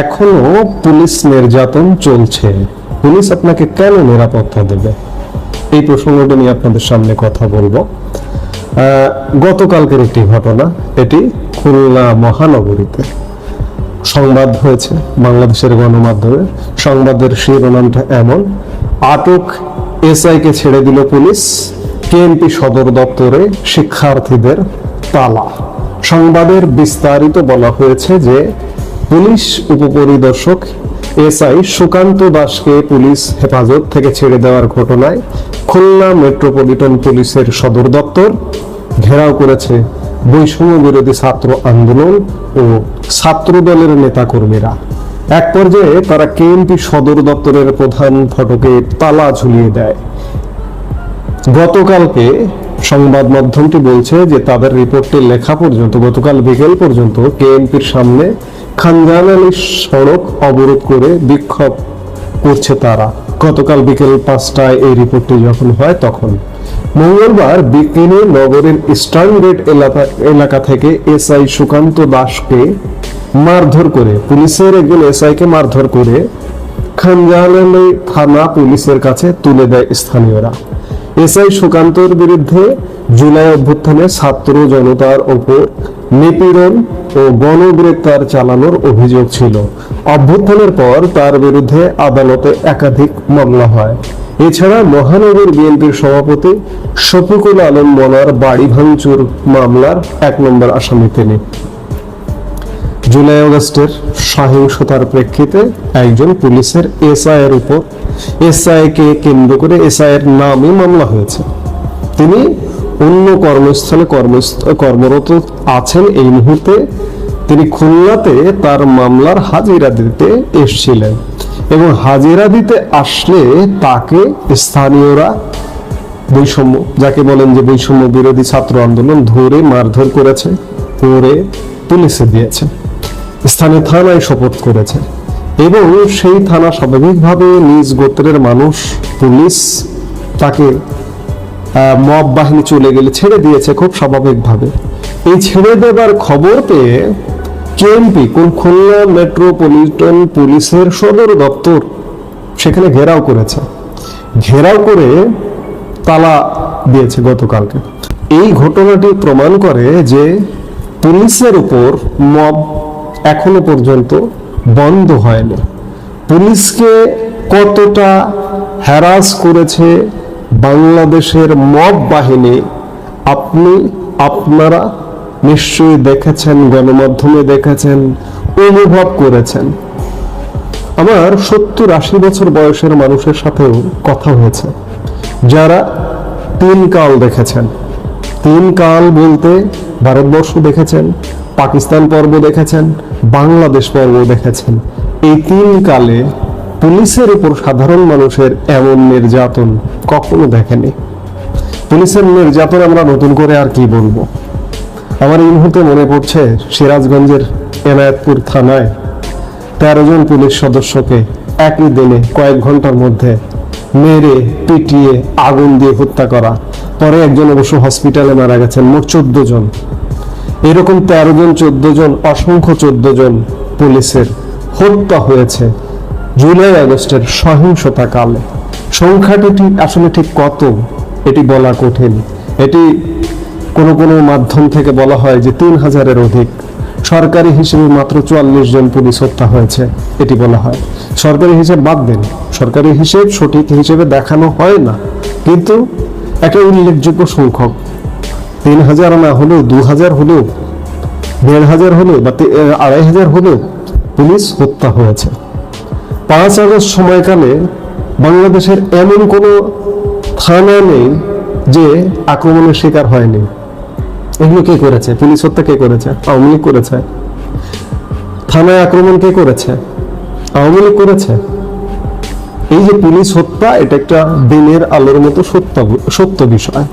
এখনও পুলিশ নির্যাতন চলছে। পুলিশ আপনাকে কেন নিরাপত্তা দেবে? এই প্রসঙ্গটা নিয়ে আপনাদের সামনে কথা বলব। গতকালকের একটি ঘটনা, এটি খুলনা মহানগরীতে সংবাদ হয়েছে বাংলাদেশের গণমাধ্যমে। সংবাদের শিরোনামটা এমন, আটক এসআইকে ছেড়ে দিল পুলিশ কেএমপি সদর দপ্তরে শিক্ষার্থীদের তালা। সংবাদের বিস্তারিত বলা হয়েছে যে পুলিশ উপপরিদর্শক এসআই সুকান্ত দাসকে পুলিশ হেফাজত থেকে ছেড়ে দেওয়ার ঘটনায় খুলনা মেট্রোপলিটন পুলিশের সদর দপ্তর ঘেরাও করেছে বৈষম্য বিরোধী ছাত্র আন্দোলন ও ছাত্র দলের নেতাকর্মীরা। এক পর্যায়ে তারা কেএমপি সদর দপ্তরের প্রধান ফটকে তালা ঝুলিয়ে দেয়। গতকালকে সংবাদ মাধ্যমটি বলছে যে তাদের রিপোর্টে লেখা পর্যন্ত, গতকাল বিকেল পর্যন্ত কেএমপির সামনে খানজান আলী সড়ক অবরোধ করে বিক্ষোভ করছে তারা। গতকাল বিকেল পাঁচটায় এই রিপোর্টটি যখন হয় তখন। মঙ্গলবার বিকেলে নগরের ইস্টার্ন গেট এলাকা এলাকা থেকে এসআই সুকান্ত দাসকে মারধর করে, পুলিশের একজন এসআইকে মারধর করে খানজাহালি থানা পুলিশের কাছে তুলে দেয় স্থানীয়রা। এসআই সুকান্তর বিরুদ্ধে জুলাই অভ্যুত্থানে ছাত্র জনতার ওপর নিপীড়ন ও গণগ্রেপ্তার চালানোর অভিযোগ ছিল। অভ্যুত্থানের পর তার বিরুদ্ধে আদালতে একাধিক মামলা হয়। এছাড়া মহানগর বিএনপির সভাপতি শফিকুল আলম মনার বাড়ি ভাঙচুর মামলার এক নম্বর আসামি তিনি। জুলাই আগস্টের সহিংসতার প্রেক্ষিতে একজন পুলিশের এসআই এর উপর এসআই কে কেন্দ্র করে এসআই এর নামে মামলা হয়েছে। তিনি অন্য কর্মস্থলে কর্মস্থ কর্মরত আছেন এই মুহূর্তে। তিনি খুলনাতে তার মামলার হাজিরা দিতে এসেছিলেন এবং হাজিরা দিতে আসলে তাকে স্থানীয়রা বৈষম্য যাকে বলেন যে বৈষম্য বিরোধী ছাত্র আন্দোলন ধরে মারধর করেছে পরে পুলিশে দিয়েছে। স্থানীয় থানায় শপথ করেছে। এবং সেই থানা স্বাভাবিকভাবে নিজ গোত্রের মানুষ, পুলিশ তাকে মব বাহিনী চলে গেলে ছেড়ে দিয়েছে খুব স্বাভাবিকভাবে। এই ছেড়ে দেবার খবর পেয়ে কেএমপি, কোন খুলনা মেট্রোপলিটন পুলিশের সদর দপ্তর, সেখানে ঘেরাও করেছে। ঘেরাও করে তালা দিয়েছে গতকালকে। এই ঘটনাটি প্রমাণ করে যে পুলিশের উপর মব এখনও পর্যন্ত বন্ধ হয়নি। পুলিশকে কতটা হ্যারাস করেছে বাংলাদেশের মব বাহিনী, আপনি, আপনারা নিশ্চয়ই দেখেছেন, গণমাধ্যমে দেখেছেন, অনুভব করেছেন। আমার সত্তর আশি বছর বয়সের মানুষের সাথেও কথা হয়েছে। যারা তিন কাল দেখেছেন, তিন কাল বলতে ভারতবর্ষ দেখেছেন পাকিস্তান পর্ব দেখেছেন, বাংলাদেশ পর্ব দেখেছেন। এই তিন কালে পুলিশের উপর সাধারণ মানুষের এমন নির্যাতন কখনো দেখেনি পুলিশের নির্যাতন আমরা নতুন করে আর কি বলব? আমার এই মুহূর্তে মনে পড়ছে, সিরাজগঞ্জের এনায়েতপুর থানায় তেরো জন পুলিশ সদস্যকে একই দিনে কয়েক ঘণ্টার মধ্যে মেরে, পিটিয়ে, আগুন দিয়ে হত্যা করা। পরে একজন অবশ্য হসপিটালে মারা গেছেন, মোট চোদ্দ জন। এরকম তেরো জন, চোদ্দ জন, অসংখ্য চোদ্দ জন পুলিশের হত্যা হয়েছে জুলাই আগস্টের সহিংসতা কালে সংখ্যাটি ঠিক, আসলে ঠিক কত, এটি বলা কঠিন। এটি কোনো কোনো মাধ্যম থেকে বলা হয় যে তিন হাজারের অধিক। সরকারি হিসেবে মাত্র চুয়াল্লিশ জন পুলিশ হত্যা হয়েছে, এটি বলা হয়। সরকারি হিসেব বাদ দেন। সরকারি হিসেব সঠিক হিসেবে দেখানো হয় না। কিন্তু একটা উল্লেখযোগ্য সংখ্যক তিন হাজার না হলেও দু হাজার হলেও দেড় হাজার হলেও বা আড়াই হাজার হলেও পুলিশ হত্যা হয়েছে। পাঁচ আগস্ট সময়কালে বাংলাদেশের এমন কোনো থানা নেই যে আক্রমণের শিকার হয়নি। এগুলো কে করেছে? পুলিশ হত্যা কে করেছে? আওয়ামী লীগ করেছে। থানায় আক্রমণ কে করেছে? আওয়ামী লীগ করেছে। এই যে পুলিশ হত্যা, এটা একটা দিনের আলোর মতো সত্য সত্য বিষয়।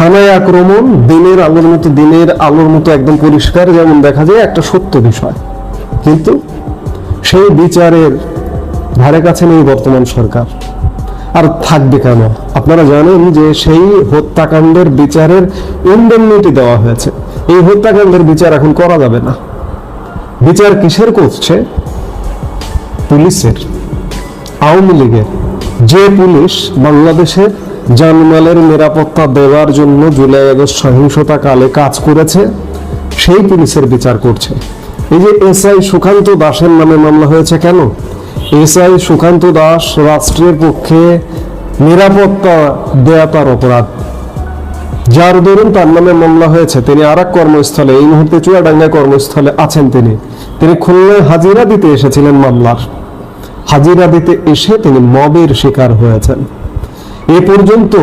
থানায় আক্রমণ, দিনের আলোর মতো, দিনের আলোর মতো একদম পরিষ্কার, যেমন দেখা যায় একটা সত্য বিষয়। কিন্তু সেই বিচারের ধারে কাছে নেই বর্তমান সরকার। আর থাকবে কেন? আপনারা জানেন যে সেই হত্যাকাণ্ডের বিচারের ইন্ডেমনিটি দেওয়া হয়েছে। এই হত্যাকাণ্ডের বিচার এখন করা যাবে না। বিচার কিসের করছে? পুলিশের, আওয়ামী লীগের। যে পুলিশ বাংলাদেশের জানমালের নিরাপত্তা দেওয়ার জন্য জুলাই আগস্ট সহিংসতা কালে কাজ করেছে, সেই পুলিশের বিচার করছে। এই যে এসআই সুকান্ত দাসের নামে মামলা হয়েছে কেন? এসআই সুকান্ত দাস রাষ্ট্রের পক্ষে নিরাপত্তা দেয়া তার অপরাধ। যার দরুন তার নামে মামলা হয়েছে, তিনি আর কর্মস্থলে, এই মুহূর্তে চুয়াডাঙ্গায় কর্মস্থলে আছেন তিনি। তিনি খুলনায় হাজিরা দিতে এসেছিলেন মামলার। হাজিরা দিতে এসে তিনি মবের শিকার হয়েছেন। এ পর্যন্ত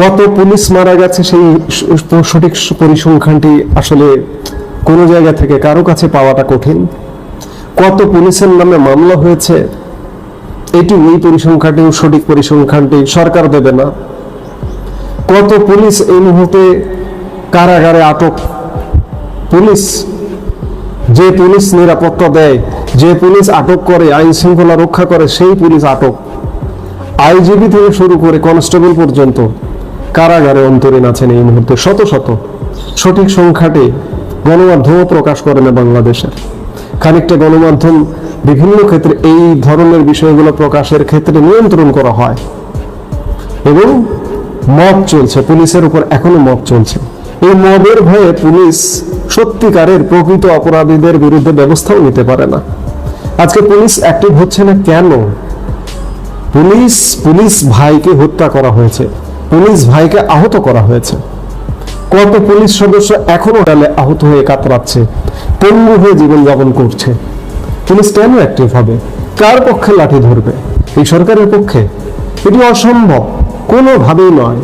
কত পুলিশ মারা গেছে সেই সঠিক পরিসংখ্যানটি আসলে কোনো জায়গা থেকে কারও কাছে পাওয়াটা কঠিন। কত পুলিশের নামে মামলা হয়েছে, এটি এই পরিসংখ্যানটি সঠিক পরিসংখ্যানটি সরকার দেবে না। কত পুলিশ এই মুহূর্তে কারাগারে আটক? পুলিশ, যে পুলিশ নিরাপত্তা দেয়, যে পুলিশ আটক করে আইন শৃঙ্খলা রক্ষা করে, সেই পুলিশ আটক। আইজিবি থেকে শুরু করে কনস্টেবল পর্যন্ত কারাগারে অন্তরীণ আছেন এই মুহূর্তে শত শত। সঠিক সংখ্যাটি গণমাধ্যমও প্রকাশ করে না বাংলাদেশের। খানিকটা গণমাধ্যম বিভিন্ন ক্ষেত্রে এই ধরনের বিষয়গুলো প্রকাশের ক্ষেত্রে নিয়ন্ত্রণ করা হয়। এবং মব চলছে, পুলিশের উপর এখনও মব চলছে। এই মবের ভয়ে পুলিশ সত্যিকারের প্রকৃত অপরাধীদের বিরুদ্ধে ব্যবস্থাও নিতে পারে না। আজকে পুলিশ অ্যাক্টিভ হচ্ছে না কেন? পুলিশ পুলিশ ভাইকে হত্যা করা হয়েছে। পুলিশ ভাইকে আহত করা হয়েছে। কত পুলিশ সদস্য এখনও ডালে আহত হয়ে কাতরাচ্ছে। পঙ্গু হয়ে জীবনযাপন করছে। পুলিশ কেন অ্যাক্টিভ হবে? কার পক্ষে লাঠি ধরবে? এই সরকারের পক্ষে? এটি অসম্ভব। কোনোভাবেই নয়।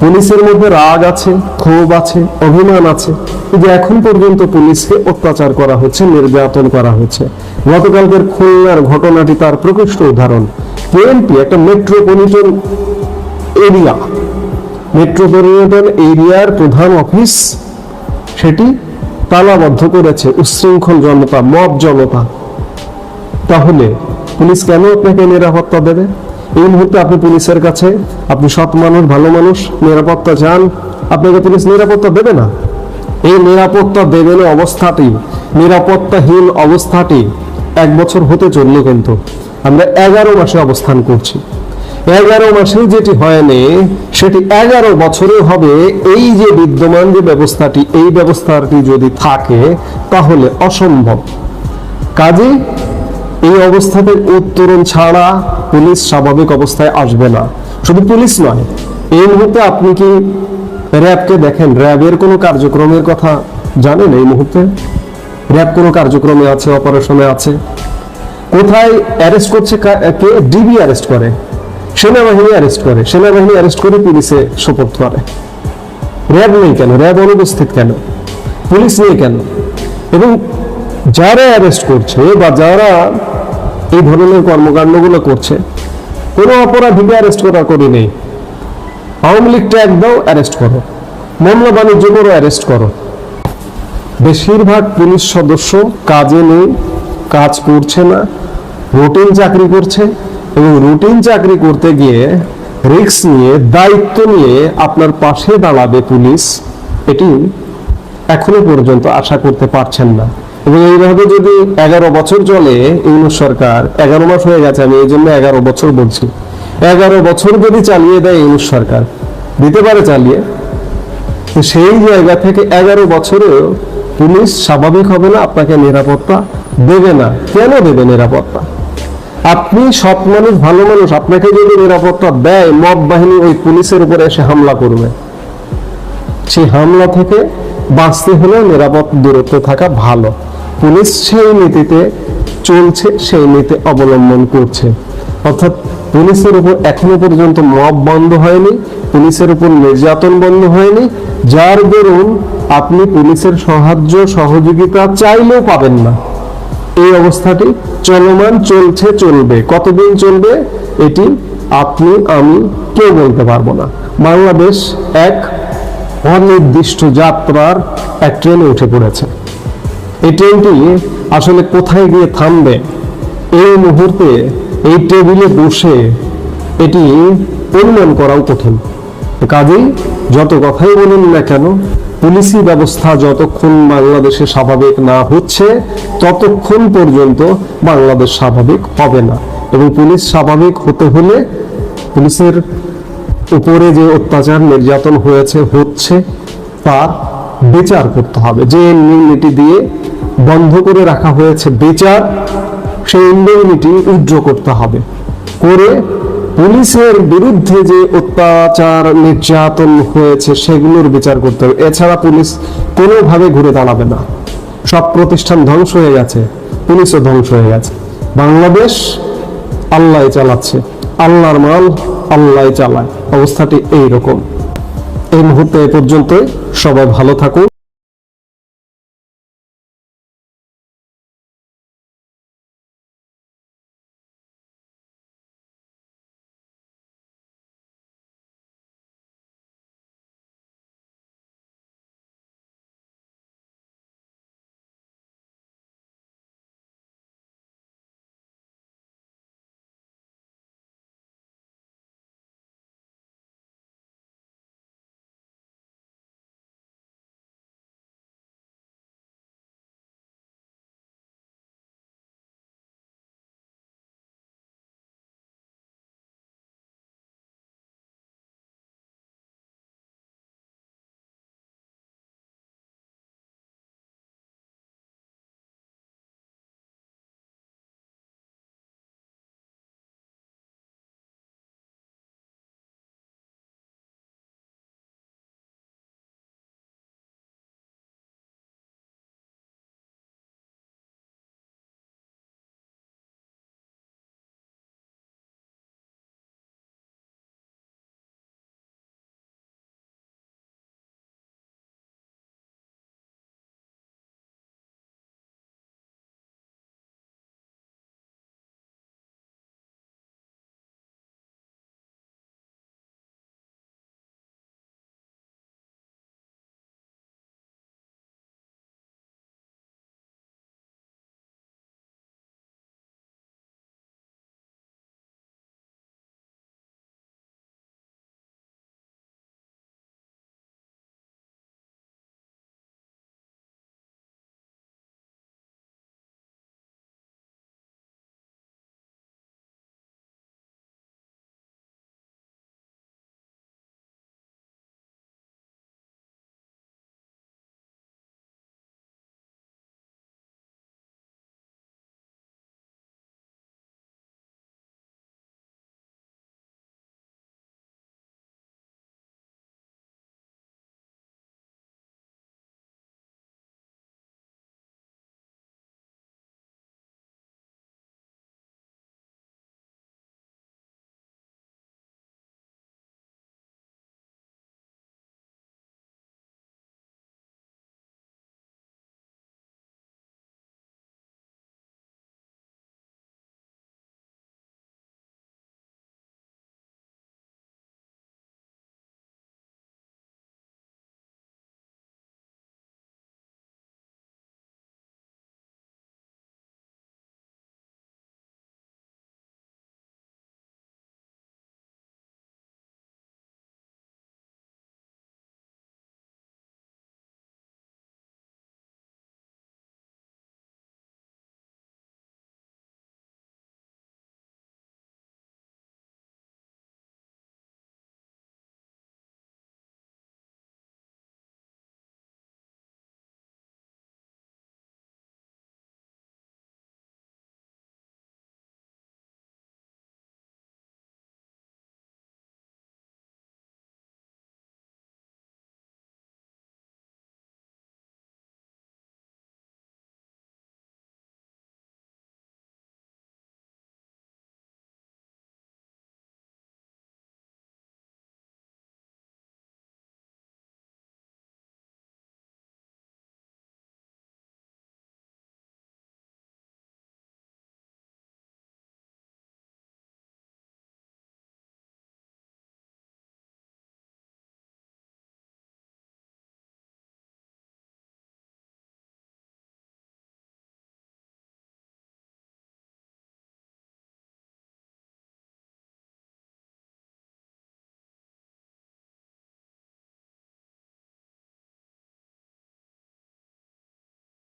পুলিশের মধ্যে রাগ আছে, ক্ষোভ আছে, অভিমান আছে। যে এখন পর্যন্ত পুলিশকে অত্যাচার করা হচ্ছে, নির্যাতন করা হচ্ছে। গতকালকের খুলনার ঘটনাটি তার প্রকৃষ্ট উদাহরণ। বিএনপি একটা মেট্রোপলিটন এরিয়া মেট্রোপলিটন এরিয়ার প্রধান অফিস সেটি তালাবদ্ধ করেছে উচ্ছৃঙ্খল জনতা, মব জনতা। তাহলে পুলিশ কেন আপনাকে নিরাপত্তা দেবে? এই মুহূর্তে আপনি পুলিশের কাছে, আপনি সৎ মানুষ, ভালো মানুষ, নিরাপত্তা চান, আপনাকে পুলিশ নিরাপত্তা দেবে না? এই নিরাপত্তা দেবে না অবস্থাটি, নিরাপত্তাহীন অবস্থাটি এক বছর হতে চলল কিন্তু। আমরা এগারো মাসে অবস্থান করছি। এগারো মাসে যেটি হয়নি সেটি এগারো বছরে হবে। এই যে বিদ্যমান যে ব্যবস্থাটি, এই ব্যবস্থাটি যদি থাকে, তাহলে অসম্ভব। কাজে এই অবস্থাতে উত্তরণ ছাড়া পুলিশ স্বাভাবিক অবস্থায় আসবে না। শুধু পুলিশ নয়, এই মুহূর্তে আপনি কি র্যাবকে দেখেন? র্যাবের কোনো কার্যক্রমের কথা জানেন এই মুহূর্তে? র্যাব কোনো কার্যক্রমে আছে, অপারেশনে আছে? কোথায় অ্যারেস্ট করছে কা- ডিবি অ্যারেস্ট করে? সেনাবাহিনী অ্যারেস্ট করে। সেনাবাহিনী অ্যারেস্ট করে পুলিশে সোপর্দ করে। র্যাব নেই কেন? র্যাব অনুপস্থিত কেন? পুলিশ নেই কেন? এবং যারা অ্যারেস্ট করছে বা যারা এই ধরনের কর্মকাণ্ডগুলো করছে, কোনো অপরাধীকে অ্যারেস্ট করা করি নেই। আওয়ামী লীগ ট্যাগ দাও অ্যারেস্ট করো। মামলা বাণিজ্য করো অ্যারেস্ট করো। বেশিরভাগ পুলিশ সদস্য কাজে নেই, কাজ করছে না। রুটিন চাকরি করছে এবং রুটিন চাকরি করতে গিয়ে রিস্ক নিয়ে, দায়িত্ব নিয়ে আপনার পাশে দাঁড়াবে পুলিশ। এটি এখনও পর্যন্ত আশা করতে পারছেন না। এবং এইভাবে যদি এগারো বছর চলে ইউনুস সরকার, এগারো মাস হয়ে গেছে, আমি এই জন্য এগারো বছর বলছি। এগারো বছর যদি চালিয়ে দেয় ইউনুস সরকার, দিতে পারে চালিয়ে? সেই জায়গা থেকে এগারো বছরেও পুলিশ স্বাভাবিক হবে না, আপনাকে নিরাপত্তা দেবে না। কেন দেবে নিরাপত্তা? আপনি সৎ মানুষ, ভালো মানুষ, আপনাকে যদি নিরাপত্তা দেয় মব বাহিনী ওই পুলিশের উপরে এসে হামলা করবে। সেই হামলা থেকে বাঁচতে হলে নিরাপদ দূরত্বে থাকা ভালো। পুলিশ সেই নীতিতে চলছে, সেই নীতি অবলম্বন করছে। অর্থাৎ পুলিশের উপর এখনও পর্যন্ত মব বন্ধ হয়নি, পুলিশের উপর নির্যাতন বন্ধ হয়নি। যার দরুন আপনি পুলিশের সাহায্য, সহযোগিতা চাইলেও পাবেন না। এই অবস্থাটি চলমান চলছে, চলবে। কতদিন চলবে এটি আপনি, আমি কেউ বলতে পারব না। বাংলাদেশ এক অনির্দিষ্ট যাত্রার এক ট্রেনে উঠে পড়েছে। এই ট্রেনটি আসলে কোথায় গিয়ে থামবে, এই মুহূর্তে এই টেবিলে বসে এটি অনুমান করাও কঠিন। কাজেই যত কথাই বলুন না কেন পুলিশি ব্যবস্থা যতক্ষণ বাংলাদেশে স্বাভাবিক না হচ্ছে, ততক্ষণ পর্যন্ত বাংলাদেশ স্বাভাবিক হবে না। এবং পুলিশ স্বাভাবিক হতে হলে পুলিশের উপরে যে অত্যাচার নির্যাতন হয়েছে, হচ্ছে তার বিচার করতে হবে। যে ইমিউনিটি দিয়ে বন্ধ করে রাখা হয়েছে বিচার, সেই ইমিউনিটি উজ্জ্ব করতে হবে। করে পুলিশের বিরুদ্ধে যে অত্যাচার, নির্যাতন হয়েছে, সেগুলোর বিচার করতে হবে। এছাড়া পুলিশ কোনোভাবে ঘুরে দাঁড়াবে না। সব প্রতিষ্ঠান ধ্বংস হয়ে গেছে। পুলিশও ধ্বংস হয়ে গেছে। বাংলাদেশ আল্লাহ চালাচ্ছে। আল্লাহর মাল আল্লাহ চালায়। অবস্থাটি এই রকম এই মুহূর্তে এ পর্যন্তই। সবাই ভালো থাকুন।